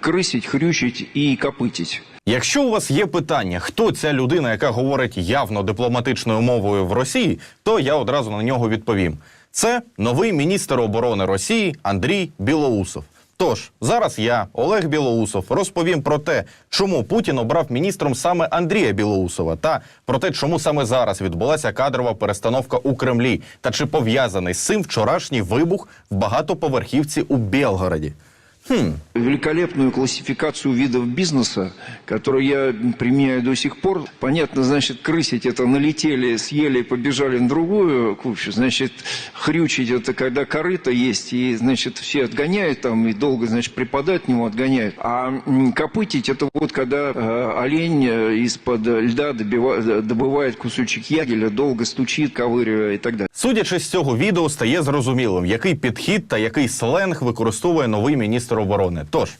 крысить, хрючить и копытить. Якщо у вас є питання, хто ця людина, яка говорить явно дипломатичною мовою в Росії, то я одразу на нього відповім. Це новий міністр оборони Росії Андрій Білоусов. Тож зараз я, Олег Білоусов, розповім про те, чому Путін обрав міністром саме Андрія Білоусова, та про те, чому саме зараз відбулася кадрова перестановка у Кремлі, та чи пов'язаний з цим вчорашній вибух в багатоповерхівці у Белгороді. Хм, Великолепную классификацию видов бизнеса, которую я применяю до сих пор. Понятно, значит, крысить это налетели, съели, побежали на другую кучу. Значит, хрючить это когда корыто есть, и, значит, все отгоняют там, и долго, значит, припадают к нему, отгоняют. А м, копытить это вот когда э, олень э, из-под льда добива- добывает кусочек ягеля, долго стучит, ковыривая и так далее. Судячи з цього відео, стає зрозумілим, який підхід та який сленг використовує новий міністр. Тож